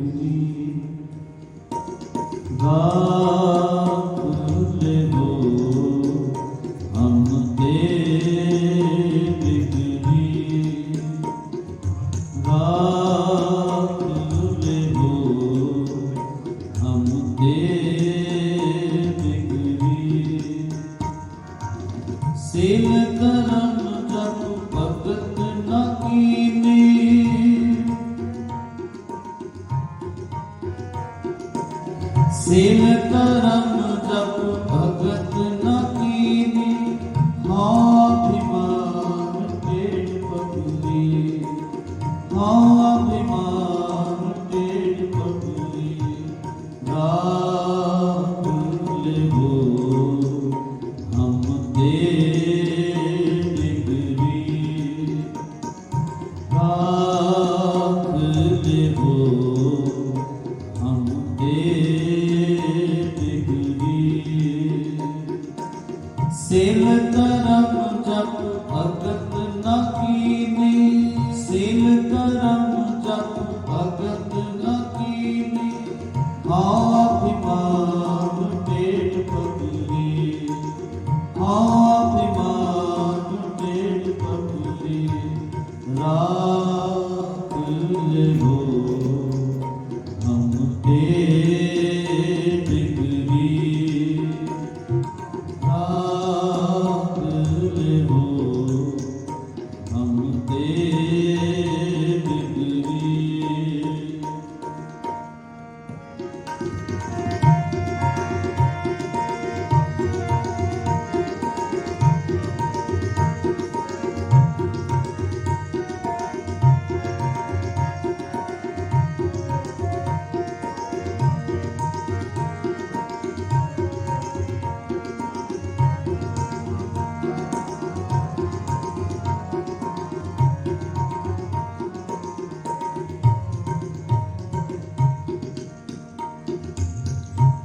ਜੀ ਗਾ ਸਿਮ ਕਰਮ ਤਪ ਭਗਤ ਨ ਕੀਨੀ ਹਾਂ ਅਭਿਮਾਨ ਤੇ ਪਤਲੀ ਹਾਂ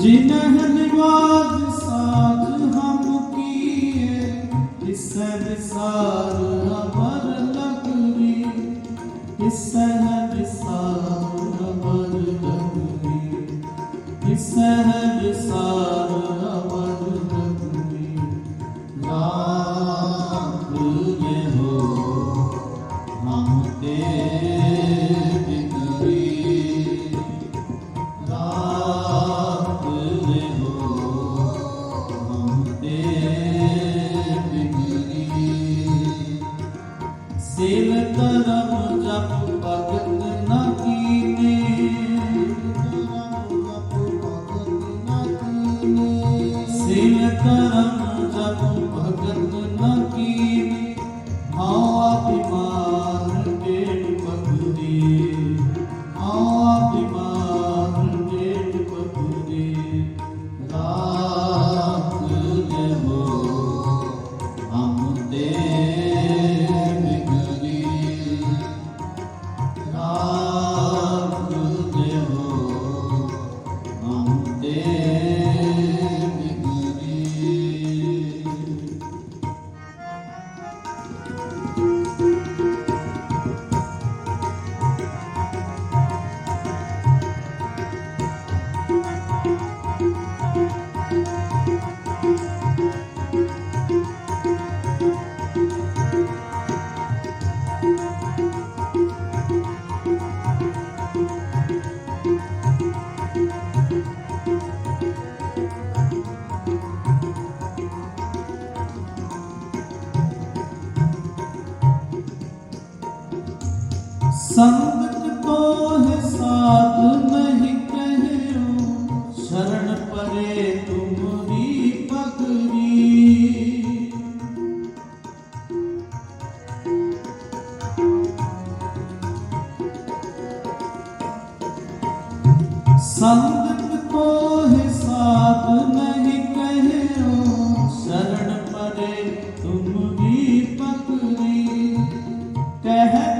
ਜਿਨਹ ਨਿਵਾਜ ਸਾਥ ਹਮ ਕੀਏ ਤਿਸੈ ਵਿਸਾਰ ਅਮਰ ਲਗਰੀ ਤਿਸੈ ਵਿਸਾਰ ਅਮਰ ਲਗਰੀ ਤਿਸੈ ਵਿਸਾਰ ਅਮਰ ਲਗਰੀ ਨਾਮ സിനത്തനം ਸੰਤ ਕੋ ਹਿਸਾਬ ਨਹੀਂ ਕਹਿਓ ਸ਼ਰਨ ਪਰੇ ਤੁਮ ਵੀ ਪਕਰੀ ਕਹਿ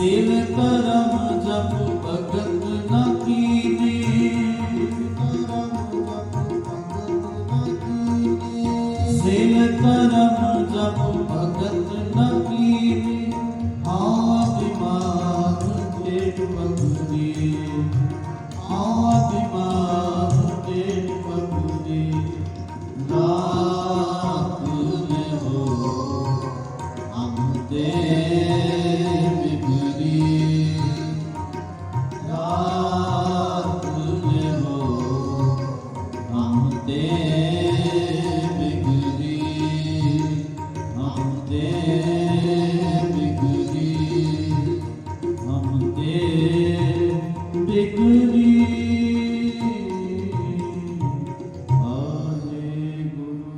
ਸਿਵ ਕਰਮ ਜਪ ਭਗਤ ਨ ਕੀਨੀ ਸਿਵ ਕਰਮ ਜਪ ਭਗਤ ਨ ਕੀਨੀ ਹਾਂ ਦਿਮਾਗ ਤੇ ਬਗਦੀ ਆਤਿਮਾਨ ਤੇ ਪਗੁਦੀ ਰਾਖ ਹੋ। ਹਮ ਤੇ